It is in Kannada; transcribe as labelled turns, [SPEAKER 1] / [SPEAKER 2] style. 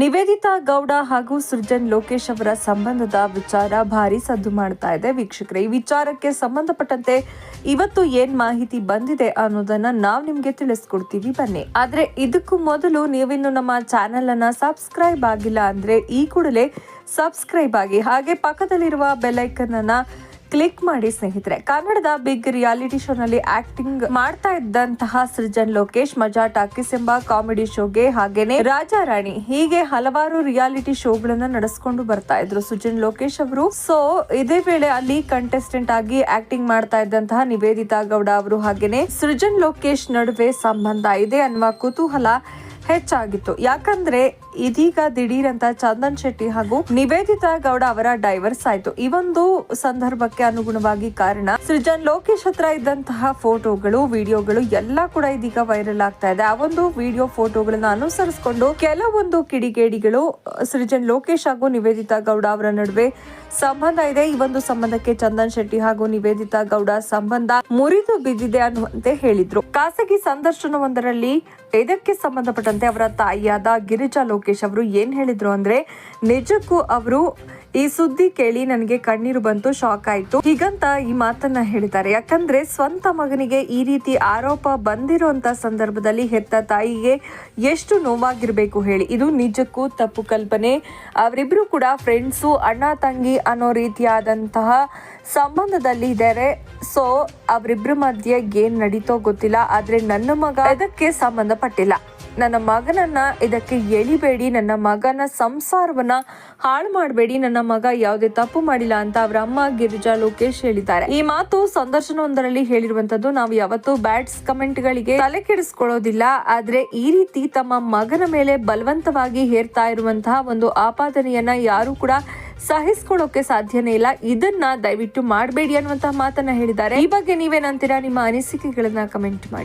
[SPEAKER 1] ನಿವೇದಿತಾ ಗೌಡ ಹಾಗೂ ಸೃಜನ್ ಲೋಕೇಶ್ ಅವರ ಸಂಬಂಧದ ವಿಚಾರ ಭಾರಿ ಸದ್ದು ಮಾಡ್ತಾ ಇದೆ. ವೀಕ್ಷಕರೇ, ಈ ವಿಚಾರಕ್ಕೆ ಸಂಬಂಧಪಟ್ಟಂತೆ ಇವತ್ತು ಏನ್ ಮಾಹಿತಿ ಬಂದಿದೆ ಅನ್ನೋದನ್ನ ನಾವು ನಿಮ್ಗೆ ತಿಳಿಸ್ಕೊಡ್ತೀವಿ. ಬನ್ನಿ. ಆದ್ರೆ ಇದಕ್ಕೂ ಮೊದಲು ನೀವಿನ್ನು ನಮ್ಮ ಚಾನೆಲ್ ಅನ್ನ ಸಬ್ಸ್ಕ್ರೈಬ್ ಆಗಿಲ್ಲ ಅಂದ್ರೆ ಈ ಕೂಡಲೇ ಸಬ್ಸ್ಕ್ರೈಬ್ ಆಗಿ ಹಾಗೆ ಪಕ್ಕದಲ್ಲಿರುವ ಬೆಲ್ ಐಕನ್ ಅನ್ನ ಕ್ಲಿಕ್ ಮಾಡಿ ಸ್ನೇಹಿತರೆ. ಕನ್ನಡದ ಬಿಗ್ ರಿಯಾಲಿಟಿ ಶೋನಲ್ಲಿ ಆಕ್ಟಿಂಗ್ ಮಾಡ್ತಾ ಇದ್ದಂತಹ ಸೃಜನ್ ಲೋಕೇಶ್, ಮಜಾ ಟಾಕೀಸ್ ಎಂಬ ಕಾಮಿಡಿ ಶೋಗೆ ಹಾಗೇನೆ ರಾಜಾ ರಾಣಿ ಹೀಗೆ ಹಲವಾರು ರಿಯಾಲಿಟಿ ಶೋಗಳನ್ನ ನಡೆಸ್ಕೊಂಡು ಬರ್ತಾ ಇದ್ರು ಸೃಜನ್ ಲೋಕೇಶ್ ಅವರು. ಸೊ ಇದೇ ವೇಳೆ ಅಲ್ಲಿ ಕಂಟೆಸ್ಟೆಂಟ್ ಆಗಿ ಆಕ್ಟಿಂಗ್ ಮಾಡ್ತಾ ಇದ್ದಂತಹ ನಿವೇದಿತಾ ಗೌಡ ಅವರು ಹಾಗೇನೆ ಸೃಜನ್ ಲೋಕೇಶ್ ನಡುವೆ ಸಂಬಂಧ ಇದೆ ಅನ್ನುವ ಕುತೂಹಲ ಹೆಚ್ಚಾಗಿತ್ತು. ಯಾಕಂದ್ರೆ ಇದೀಗ ದಿಢೀರಂತ ಚಂದನ್ ಶೆಟ್ಟಿ ಹಾಗೂ ನಿವೇದಿತಾ ಗೌಡ ಅವರ ಡೈವರ್ಸ್ ಆಯ್ತು. ಈ ಒಂದು ಸಂದರ್ಭಕ್ಕೆ ಅನುಗುಣವಾಗಿ ಕಾರಣ, ಸೃಜನ್ ಲೋಕೇಶ್ ಹತ್ರ ಇದ್ದಂತಹ ಫೋಟೋಗಳು, ವಿಡಿಯೋಗಳು ಎಲ್ಲ ಕೂಡ ಇದೀಗ ವೈರಲ್ ಆಗ್ತಾ ಇದೆ. ಆ ಒಂದು ವಿಡಿಯೋ ಫೋಟೋಗಳನ್ನ ಅನುಸರಿಸಿಕೊಂಡು ಕೆಲವೊಂದು ಕಿಡಿಗೇಡಿಗಳು, ಸೃಜನ್ ಲೋಕೇಶ್ ಹಾಗೂ ನಿವೇದಿತಾ ಗೌಡ ಅವರ ನಡುವೆ ಸಂಬಂಧ ಇದೆ. ಈ ಒಂದು ಸಂಬಂಧಕ್ಕೆ ಚಂದನ್ ಶೆಟ್ಟಿ ಹಾಗೂ ನಿವೇದಿತಾ ಗೌಡ ಸಂಬಂಧ ಮುರಿದು ಬಿದ್ದಿದೆ ಅನ್ನುವಂತೆ ಹೇಳಿದ್ರು. ಖಾಸಗಿ ಸಂದರ್ಶನವೊಂದರಲ್ಲಿ ಇದಕ್ಕೆ ಸಂಬಂಧಪಟ್ಟಂತೆ ಅವರ ತಾಯಿಯಾದ ಗಿರಿಜಾ ಅವರು ಏನು ಹೇಳಿದ್ರು ಅಂದ್ರೆ, ನಿಜಕ್ಕೂ ಅವರು ಈ ಸುದ್ದಿ ಕೇಳಿ ನನಗೆ ಕಣ್ಣೀರು ಬಂತು ಶಾಕ್ ಆಯ್ತು. ಹೀಗಂತ ಈ ಮಾತನ್ನ ಹೇಳಿದ್ದಾರೆ. ಯಾಕಂದ್ರೆ, ಸ್ವಂತ ಮಗನಿಗೆ ಈ ರೀತಿ ಆರೋಪ ಬಂದಿರುವಂತ ಸಂದರ್ಭದಲ್ಲಿ ಹೆತ್ತ ತಾಯಿಗೆ ಎಷ್ಟು ನೋವಾಗಿರಬೇಕು ಹೇಳಿ. ಇದು ನಿಜಕ್ಕೂ ತಪ್ಪು ಕಲ್ಪನೆ. ಅವರಿಬ್ರು ಕೂಡ ಫ್ರೆಂಡ್ಸು ಅಣ್ಣ, ತಂಗಿ ಅನ್ನೋ ರೀತಿಯಾದಂತಹ ಸಂಬಂಧದಲ್ಲಿ ಇದ್ದಾರೆ. ಸೊ ಅವರಿಬ್ರ ಮಧ್ಯೆ ಏನು ನಡೀತೋ ಗೊತ್ತಿಲ್ಲ. ಆದರೆ ನನ್ನ ಮಗ ಅದಕ್ಕೆ ಸಂಬಂಧಪಟ್ಟಿಲ್ಲ. ನನ್ನ ಮಗನನ್ನ ಇದಕ್ಕೆ ಎಳಿಬೇಡಿ, ನನ್ನ ಮಗನ ಸಂಸಾರವನ್ನ ಹಾಳು ಮಾಡಬೇಡಿ, ನನ್ನ ಮಗ ಯಾವುದೇ ತಪ್ಪು ಮಾಡಿಲ್ಲ ಅಂತ ಅವರ ಅಮ್ಮ ಗಿರಿಜಾ ಲೋಕೇಶ್ ಹೇಳಿದ್ದಾರೆ. ಈ ಮಾತು ಸಂದರ್ಶನವೊಂದರಲ್ಲಿ ಹೇಳಿರುವಂತದ್ದು, ನಾವು ಯಾವತ್ತೂ ಬ್ಯಾಡ್ಸ್ ಕಮೆಂಟ್ಗಳಿಗೆ ತಲೆ ಕೆಡಿಸ್ಕೊಳ್ಳೋದಿಲ್ಲ, ಆದ್ರೆ ಈ ರೀತಿ ತಮ್ಮ ಮಗನ ಮೇಲೆ ಬಲವಂತವಾಗಿ ಹೇರ್ತಾ ಇರುವಂತಹ ಒಂದು ಆಪಾದನೆಯನ್ನ ಯಾರು ಕೂಡ ಸಹಿಸ್ಕೊಳ್ಳೋಕೆ ಸಾಧ್ಯನೇ ಇಲ್ಲ. ಇದನ್ನ ದಯವಿಟ್ಟು ಮಾಡಬೇಡಿ ಅನ್ನುವಂತಹ ಮಾತನ್ನ ಹೇಳಿದ್ದಾರೆ. ಈ ಬಗ್ಗೆ ನೀವೇನಂತೀರಾ ನಿಮ್ಮ ಅನಿಸಿಕೆಗಳನ್ನ ಕಮೆಂಟ್ ಮಾಡಿ.